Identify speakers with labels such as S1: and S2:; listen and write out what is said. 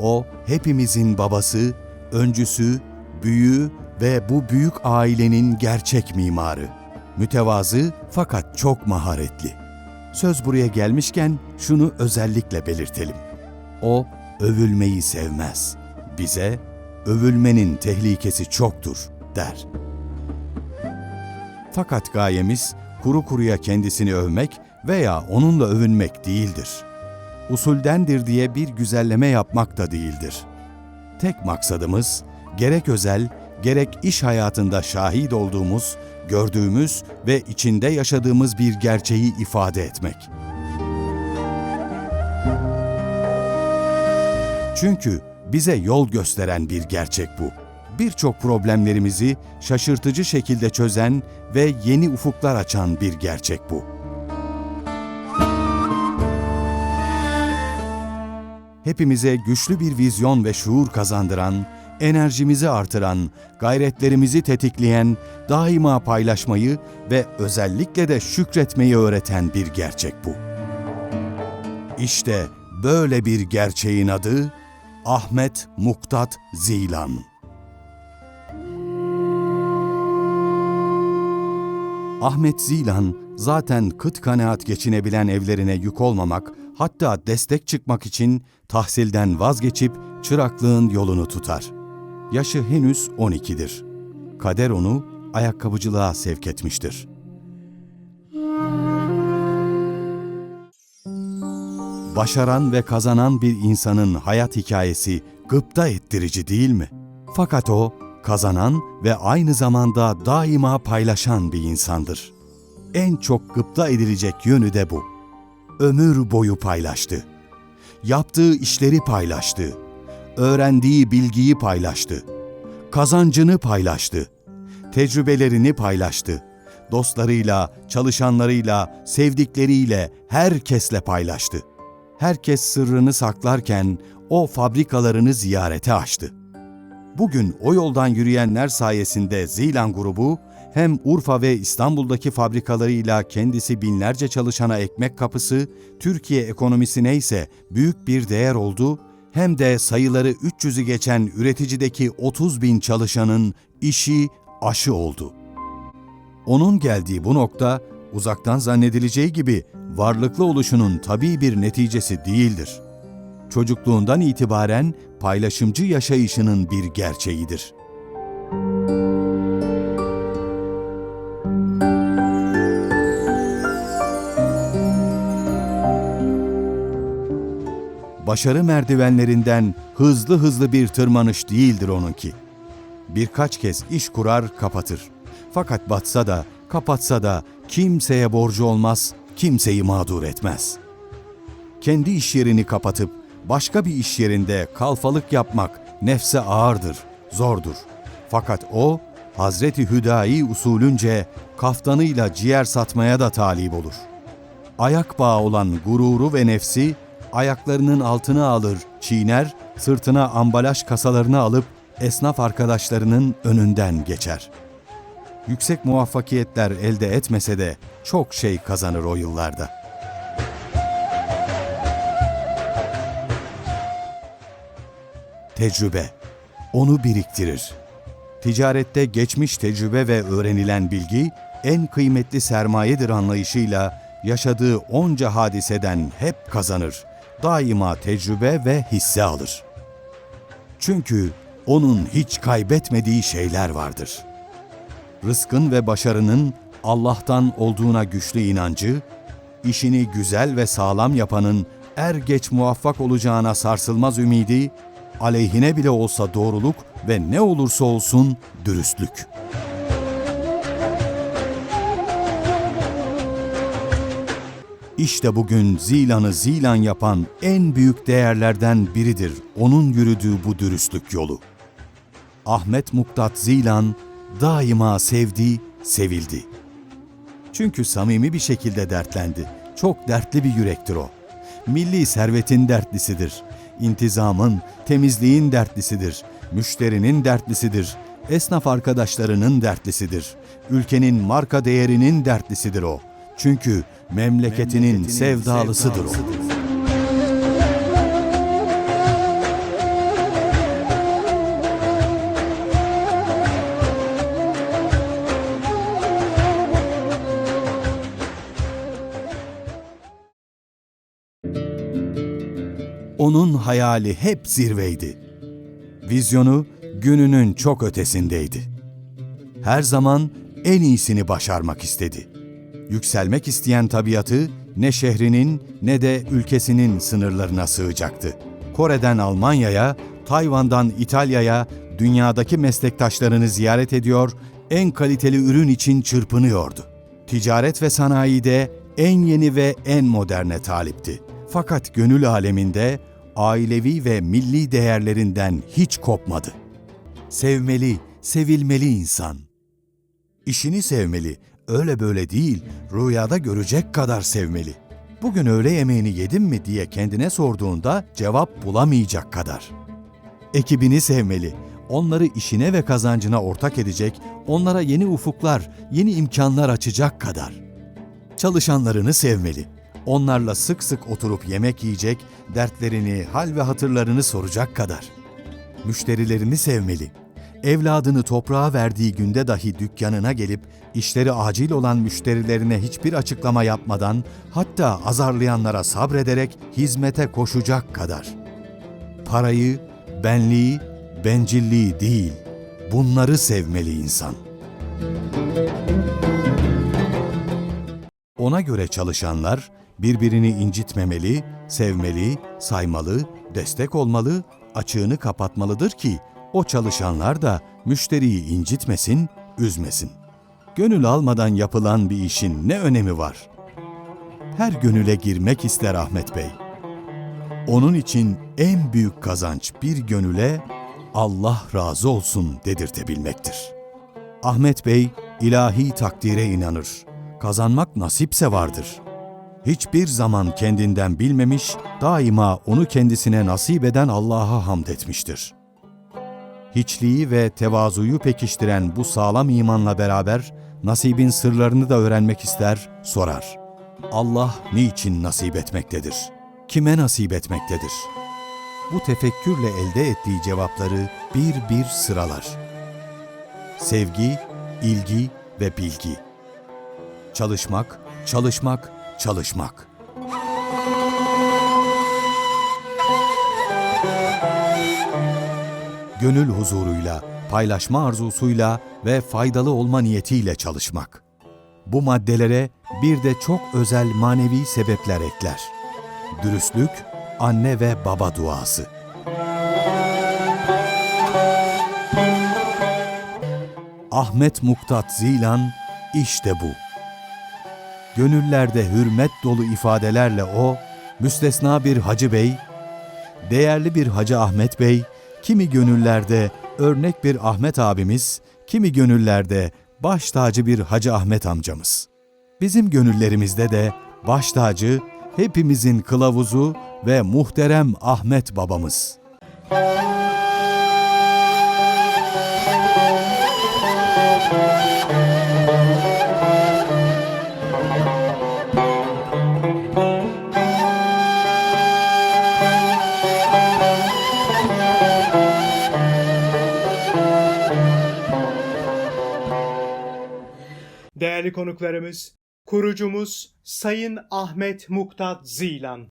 S1: O hepimizin babası, öncüsü, büyüğü ve bu büyük ailenin gerçek mimarı. Mütevazı fakat çok maharetli. Söz buraya gelmişken şunu özellikle belirtelim. O övülmeyi sevmez. Bize övülmenin tehlikesi çoktur der. Fakat gayemiz kuru kuruya kendisini övmek veya onunla övünmek değildir. Usuldendir diye bir güzelleme yapmak da değildir. Tek maksadımız gerek özel, gerek iş hayatında şahit olduğumuz, gördüğümüz ve içinde yaşadığımız bir gerçeği ifade etmek. Çünkü bize yol gösteren bir gerçek bu. Birçok problemlerimizi şaşırtıcı şekilde çözen ve yeni ufuklar açan bir gerçek bu. Hepimize güçlü bir vizyon ve şuur kazandıran, enerjimizi artıran, gayretlerimizi tetikleyen, daima paylaşmayı ve özellikle de şükretmeyi öğreten bir gerçek bu. İşte böyle bir gerçeğin adı Ahmet Muktat Zilan. Ahmet Zilan zaten kıt kanaat geçinebilen evlerine yük olmamak, hatta destek çıkmak için tahsilden vazgeçip çıraklığın yolunu tutar. Yaşı henüz 12'dir. Kader onu ayakkabıcılığa sevk etmiştir. Başaran ve kazanan bir insanın hayat hikayesi gıpta ettirici değil mi? Fakat o kazanan ve aynı zamanda daima paylaşan bir insandır. En çok gıpta edilecek yönü de bu. Ömür boyu paylaştı. Yaptığı işleri paylaştı. Öğrendiği bilgiyi paylaştı. Kazancını paylaştı. Tecrübelerini paylaştı. Dostlarıyla, çalışanlarıyla, sevdikleriyle, herkesle paylaştı. Herkes sırrını saklarken o fabrikalarını ziyarete açtı. Bugün o yoldan yürüyenler sayesinde Zilan grubu hem Urfa ve İstanbul'daki fabrikalarıyla kendisi binlerce çalışana ekmek kapısı, Türkiye ekonomisine ise büyük bir değer oldu, hem de sayıları 300'ü geçen üreticideki 30 bin çalışanın işi aşı oldu. Onun geldiği bu nokta uzaktan zannedileceği gibi varlıklı oluşunun tabii bir neticesi değildir. Çocukluğundan itibaren paylaşımcı yaşayışının bir gerçeğidir. Başarı merdivenlerinden hızlı hızlı bir tırmanış değildir onunki. Birkaç kez iş kurar, kapatır. Fakat batsa da, kapatsa da kimseye borcu olmaz, kimseyi mağdur etmez. Kendi iş yerini kapatıp başka bir iş yerinde kalfalık yapmak nefse ağırdır, zordur. Fakat o Hazreti Hüdayi usulünce kaftanıyla ciğer satmaya da talip olur. Ayak bağı olan gururu ve nefsi ayaklarının altına alır, çiğner, sırtına ambalaj kasalarını alıp esnaf arkadaşlarının önünden geçer. Yüksek muvaffakiyetler elde etmese de çok şey kazanır o yıllarda. Tecrübe onu biriktirir. Ticarette geçmiş tecrübe ve öğrenilen bilgi en kıymetli sermayedir anlayışıyla yaşadığı onca hadiseden hep kazanır. Daima tecrübe ve hisse alır. Çünkü onun hiç kaybetmediği şeyler vardır. Rızkın ve başarının Allah'tan olduğuna güçlü inancı, işini güzel ve sağlam yapanın er geç muvaffak olacağına sarsılmaz ümidi, aleyhine bile olsa doğruluk ve ne olursa olsun dürüstlük. İşte bugün Zilan'ı Zilan yapan en büyük değerlerden biridir onun yürüdüğü bu dürüstlük yolu. Ahmet Muktat Zilan daima sevdi, sevildi. Çünkü samimi bir şekilde dertlendi. Çok dertli bir yürektir o. Milli servetin dertlisidir. İntizamın, temizliğin dertlisidir. Müşterinin dertlisidir. Esnaf arkadaşlarının dertlisidir. Ülkenin marka değerinin dertlisidir o. Çünkü memleketinin, sevdalısıdır, sevdalısıdır o. Onun hayali hep zirveydi. Vizyonu gününün çok ötesindeydi. Her zaman en iyisini başarmak istedi. Yükselmek isteyen tabiatı ne şehrinin ne de ülkesinin sınırlarına sığacaktı. Kore'den Almanya'ya, Tayvan'dan İtalya'ya dünyadaki meslektaşlarını ziyaret ediyor, en kaliteli ürün için çırpınıyordu. Ticaret ve sanayide en yeni ve en moderne talipti. Fakat gönül aleminde ailevi ve milli değerlerinden hiç kopmadı. Sevmeli, sevilmeli insan. İşini sevmeli, öyle böyle değil, rüyada görecek kadar sevmeli. Bugün öğle yemeğini yedim mi diye kendine sorduğunda cevap bulamayacak kadar. Ekibini sevmeli, onları işine ve kazancına ortak edecek, onlara yeni ufuklar, yeni imkanlar açacak kadar. Çalışanlarını sevmeli, onlarla sık sık oturup yemek yiyecek, dertlerini, hal ve hatırlarını soracak kadar. Müşterilerini sevmeli, evladını toprağa verdiği günde dahi dükkanına gelip işleri acil olan müşterilerine hiçbir açıklama yapmadan hatta azarlayanlara sabrederek hizmete koşacak kadar. Parayı, benliği, bencilliği değil, bunları sevmeli insan. Ona göre çalışanlar birbirini incitmemeli, sevmeli, saymalı, destek olmalı, açığını kapatmalıdır ki o çalışanlar da müşteriyi incitmesin, üzmesin. Gönül almadan yapılan bir işin ne önemi var? Her gönüle girmek ister Ahmet Bey. Onun için en büyük kazanç bir gönüle Allah razı olsun dedirtebilmektir. Ahmet Bey ilahi takdire inanır. Kazanmak nasipse vardır. Hiçbir zaman kendinden bilmemiş, daima onu kendisine nasip eden Allah'a hamd etmiştir. Hiçliği ve tevazuyu pekiştiren bu sağlam imanla beraber nasibin sırlarını da öğrenmek ister, sorar. Allah niçin nasip etmektedir? Kime nasip etmektedir? Bu tefekkürle elde ettiği cevapları bir bir sıralar. Sevgi, ilgi ve bilgi. Çalışmak, çalışmak, çalışmak. Gönül huzuruyla, paylaşma arzusuyla ve faydalı olma niyetiyle çalışmak. Bu maddelere bir de çok özel manevi sebepler ekler. Dürüstlük, anne ve baba duası. Ahmet Muktat Zilan işte bu. Gönüllerde hürmet dolu ifadelerle o, müstesna bir Hacı Bey, değerli bir Hacı Ahmet Bey, kimi gönüllerde örnek bir Ahmet abimiz, kimi gönüllerde baş tacı bir Hacı Ahmet amcamız. Bizim gönüllerimizde de baş tacı, hepimizin kılavuzu ve muhterem Ahmet babamız.
S2: Değerli konuklarımız, kurucumuz Sayın Ahmet Muktat Zilan.